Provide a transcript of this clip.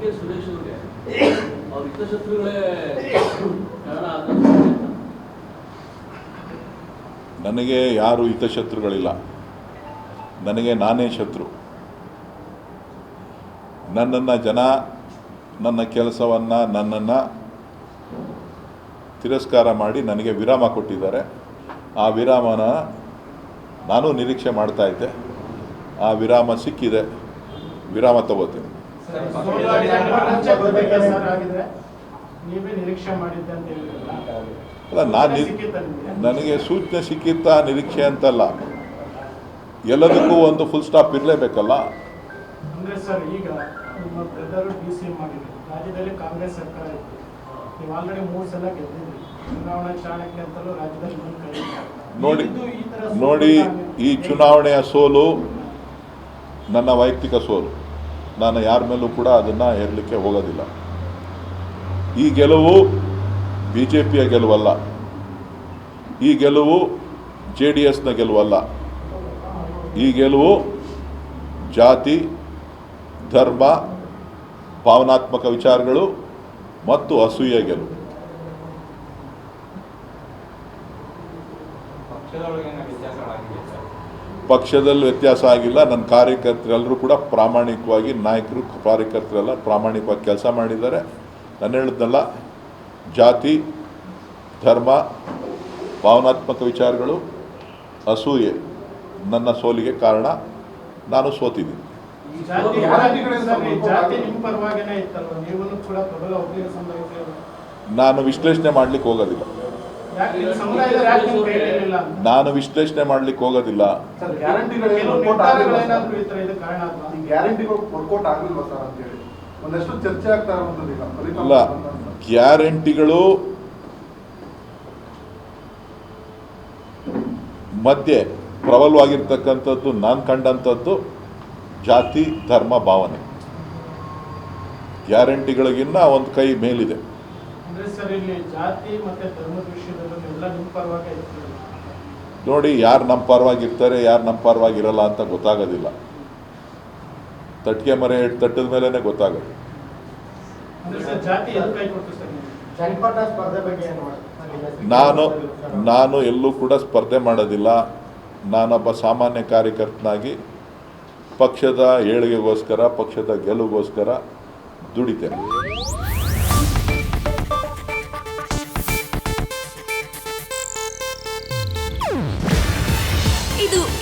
K Suresh ಅವ್ರಿಗೆ. ಅವ್ರ ಹಿತಶತ್ರುಗಳೇ ಕಾರಣ ನನಗೆ ಯಾರು ಹಿತಶತ್ರುಗಳಿಲ್ಲ. ನನಗೆ ನಾನೇ ಶತ್ರು. ನನ್ನನ್ನು ಜನ, ನನ್ನ ಕೆಲಸವನ್ನು, ನನ್ನನ್ನು ತಿರಸ್ಕಾರ ಮಾಡಿ ನನಗೆ ವಿರಾಮ ಕೊಟ್ಟಿದ್ದಾರೆ. ಆ ವಿರಾಮನ ನಾನು ನಿರೀಕ್ಷೆ ಮಾಡ್ತಾ ಇದ್ದೆ. ಆ ವಿರಾಮ ಸಿಕ್ಕಿದೆ. ವಿರಾಮ ತಗೋತೀನಿ. ಅಲ್ಲ ನಾನು ಸಿಕ್ಕಿತ್ತಾ? ನನಗೆ ಸೂಚನೆ ಸಿಕ್ಕಿದ್ದ ನಿರೀಕ್ಷೆ ಅಂತಲ್ಲ. ಎಲ್ಲದಕ್ಕೂ ಒಂದು ಫುಲ್ ಸ್ಟಾಪ್ ಇರಲೇಬೇಕಲ್ಲ? ಅಂದ್ರೆ ಸರ್ ಈಗ ನಿಮ್ಮ ಬ್ರದರ್ ಡಿ ಸಿ ಎಂ ರಾಜ್ಯದಲ್ಲಿ ಕಾಂಗ್ರೆಸ್ ಸರ್ಕಾರ ಇತ್ತು. ನೀವು ಆಲ್ರೆಡಿ ಮೂರು ಸಲ ಗೆದ್ದಿದ್ರಿ. ಚುನಾವಣಾ ಚಾಣಕ್ಯ ಅಂತಲೂ ರಾಜ್ಯದಲ್ಲಿ ನೋಡಿ ನೋಡಿ ಈ ಚುನಾವಣೆಯ ಸೋಲು ನನ್ನ ವೈಯಕ್ತಿಕ ಸೋಲು. ನಾನು ಯಾರ ಮೇಲೂ ಕೂಡ ಅದನ್ನು ಹೇರಲಿಕ್ಕೆ ಹೋಗೋದಿಲ್ಲ. ಈ ಗೆಲುವು ಬಿ ಜೆ ಪಿಯ ಗೆಲುವಲ್ಲ. ಈ ಗೆಲುವು ಜೆ ಡಿ ಎಸ್ನ ಗೆಲುವಲ್ಲ. ಈ ಗೆಲುವು ಜಾತಿ, ಧರ್ಮ, ಭಾವನಾತ್ಮಕ ವಿಚಾರಗಳು ಮತ್ತು ಅಸೂಯ ಗೆಲುವು. ವ್ಯತ್ಯಾಸಗಳಾಗಿವೆ ಪಕ್ಷದಲ್ಲಿ ವ್ಯತ್ಯಾಸ ಆಗಿಲ್ಲ. ನನ್ನ ಕಾರ್ಯಕರ್ತರೆಲ್ಲರೂ ಕೂಡ ಪ್ರಾಮಾಣಿಕವಾಗಿ ನಾಯಕರು ಕಾರ್ಯಕರ್ತರೆಲ್ಲ ಪ್ರಾಮಾಣಿಕವಾಗಿ ಕೆಲಸ ಮಾಡಿದ್ದಾರೆ. ನಾನು ಹೇಳಿದ್ನಲ್ಲ ಜಾತಿ ಧರ್ಮ ಭಾವನಾತ್ಮಕ ವಿಚಾರಗಳು ಅಸೂಯೆ ನನ್ನ ಸೋಲಿಗೆ ಕಾರಣ. ನಾನು ಸೋತಿದ್ದೀನಿ. ನಾನು ವಿಶ್ಲೇಷಣೆ ಮಾಡಲಿಕ್ಕೆ ಹೋಗೋದಿಲ್ಲ. ನಾನು ವಿಶ್ಲೇಷಣೆ ಮಾಡ್ಲಿಕ್ಕೆ ಹೋಗೋದಿಲ್ಲ. ಇಲ್ಲ ಗ್ಯಾರಂಟಿಗಳು ಮಧ್ಯೆ ಪ್ರಬಲವಾಗಿರ್ತಕ್ಕಂಥದ್ದು ನಾನು ಕಂಡಂಥದ್ದು ಜಾತಿ ಧರ್ಮ ಭಾವನೆ. ಗ್ಯಾರಂಟಿಗಳಿಗಿನ್ನ ಒಂದು ಕೈ ಮೇಲಿದೆ. ನಿಮ್ಮ ಪರವಾಗಿ ನೋಡಿ ಯಾರು ನಮ್ಮ ಪರವಾಗಿರ್ತಾರೆ ಯಾರು ನಮ್ಮ ಪರವಾಗಿರಲ್ಲ ಅಂತ ಗೊತ್ತಾಗೋದಿಲ್ಲ. ತಟ್ಟಿಗೆ ಮರೆ ತಟ್ಟದ ಮೇಲೇ ಗೊತ್ತಾಗುತ್ತೆ ನಾನು ನಾನು ಎಲ್ಲೂ ಕೂಡ ಸ್ಪರ್ಧೆ ಮಾಡೋದಿಲ್ಲ. ನಾನೊಬ್ಬ ಸಾಮಾನ್ಯ ಕಾರ್ಯಕರ್ತನಾಗಿ ಪಕ್ಷದ ಏಳಿಗೆಗೋಸ್ಕರ ಪಕ್ಷದ ಗೆಲುವಿಗೋಸ್ಕರ ದುಡಿತೇನೆ.